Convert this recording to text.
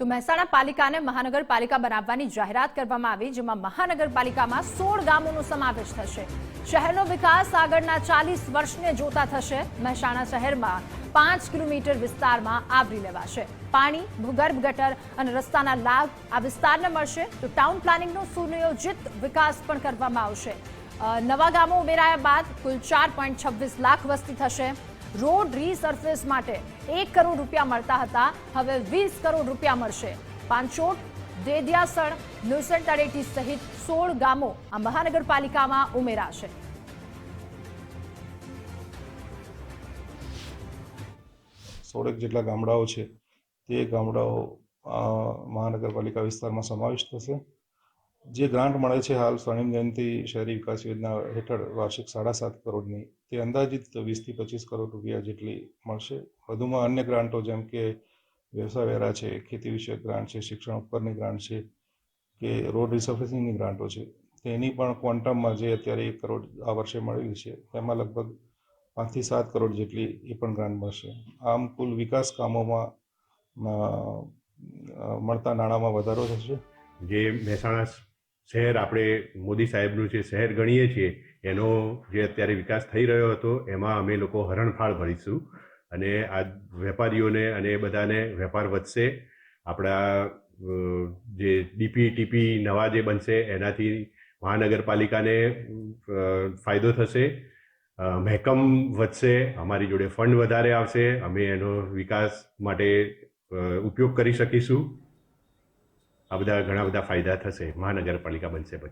તો મહેસાણા પાલિકાને મહાનગરપાલિકા બનાવવાની જાહેરાત કરવામાં આવી, જેમાં મહાનગરપાલિકામાં સોળ ગામોનો સમાવેશ થશે. શહેરનો વિકાસ આગળના ચાલીસ વર્ષને જોતા થશે. મહેસાણા શહેરમાં પાંચ કિલોમીટર વિસ્તારમાં આવરી લેવાશે. પાણી, ભૂગર્ભ ગટર અને રસ્તાના લાભ આ વિસ્તારને મળશે. તો ટાઉન પ્લાનિંગનો સુનિયોજિત વિકાસ પણ કરવામાં આવશે. નવા ગામો ઉમેરાયા બાદ કુલ ચાર લાખ વસ્તી થશે. રોડ રીસર્ફેસ માટે એક કરોડ રૂપિયા મળતા હતા. હવે વીસ કરોડ રૂપિયા મળશે. પાંચોટ દેદિયાસણ નુસણ તળેટી સહિત સોળ ગામો આ મહાનગરપાલિકામાં ઉમેરાશે સોળેક જેટલા ગામડાઓ છે, તે ગામડાઓ મહાનગરપાલિકા વિસ્તારમાં સમાવિષ્ટ થશે. જે ગ્રાન્ટ મળે છે હાલ સ્વર્ણિમ જયંતિ શહેરી વિકાસ યોજના હેઠળ વાર્ષિક સાડા સાત કરોડની, તે અંદાજિત વીસથી પચીસ કરોડ રૂપિયા જેટલી મળશે. વધુમાં અન્ય ગ્રાન્ટો જેમ કે વ્યવસાય વેરા છે, ખેતી વિષયક ગ્રાન્ટ છે, શિક્ષણ ઉપરની ગ્રાન્ટ છે, કે રોડ રિસર્ફેસિંગની ગ્રાન્ટો છે, તેની પણ ક્વોન્ટમમાં જે અત્યારે એક કરોડ આ વર્ષે મળેલી છે, તેમાં લગભગ પાંચથી સાત કરોડ જેટલી એ પણ ગ્રાન્ટ મળશે. આમ કુલ વિકાસ કામોમાં મળતા નાણાંમાં વધારો થશે? જે મહેસાણા શહેર આપણે મોદી સાહેબનું જે શહેર ગણીએ છીએ, એનો જે અત્યારે વિકાસ થઈ રહ્યો હતો, એમાં અમે લોકો હરણફાળ ભરીશું. અને આ વેપારીઓને અને બધાને વેપાર વધશે. આપણા જે ડીપી ટીપી નવા જે બનશે, એનાથી મહાનગરપાલિકાને ફાયદો થશે. મહેકમ વધશે, અમારી જોડે ફંડ વધારે આવશે. અમે એનો વિકાસ માટે ઉપયોગ કરી શકીશું. આ બધા ઘણા બધા ફાયદા થશે મહાનગરપાલિકા બનશે પછી.